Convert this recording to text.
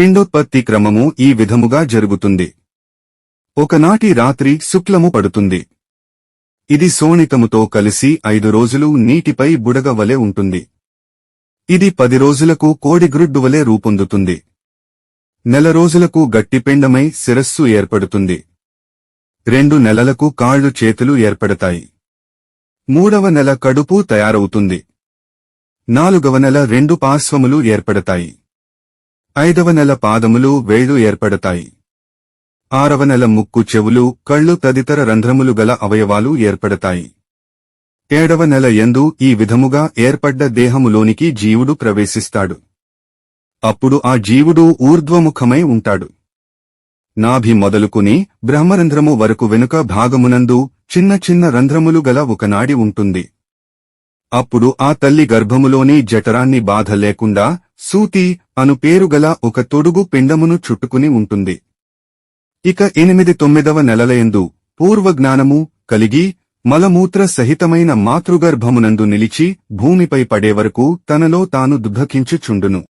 పిండోత్పత్తి క్రమము ఈ విధముగా జరుగుతుంది. ఒకనాటి రాత్రి శుక్లము పడుతుంది. ఇది సోణితముతో కలిసి ఐదు రోజులు నీటిపై బుడగ వలె ఉంటుంది. ఇది పది రోజులకు కోడిగ్రుడ్డు వలె రూపొందుతుంది. నెల రోజులకు గట్టిపిండమై శిరస్సు ఏర్పడుతుంది. రెండు నెలలకు కాళ్ళు చేతులు ఏర్పడతాయి. మూడవ నెల కడుపు తయారవుతుంది. నాలుగవ నెల రెండు పార్శ్వములు ఏర్పడతాయి. ఐదవ నెల పాదములు వేళ్ళు ఏర్పడతాయి. ఆరవ నెల ముక్కు చెవులు కళ్ళు తదితర రంధ్రములు గల అవయవాలు ఏర్పడతాయి. ఏడవ నెల యందు ఈ విధముగా ఏర్పడ్డ దేహములోనికి జీవుడు ప్రవేశిస్తాడు. అప్పుడు ఆ జీవుడు ఊర్ధ్వముఖమై ఉంటాడు. నాభి మొదలుకుని బ్రహ్మరంధ్రము వరకు వెనుక భాగమునందు చిన్న చిన్న రంధ్రములు గల ఒకనాడి ఉంటుంది. అప్పుడు ఆ తల్లి గర్భములోని జఠరాన్ని బాధ లేకుండా సూతి అను పేరుగల ఒక తొడుగు పిండమును చుట్టుకుని ఉంటుంది. ఇక ఎనిమిది తొమ్మిదవ నెలలయందు పూర్వజ్ఞానము కలిగి మలమూత్ర సహితమైన మాతృగర్భమునందు నిలిచి భూమిపై పడే వరకు తనలో తాను దుఃఖించుచుండును.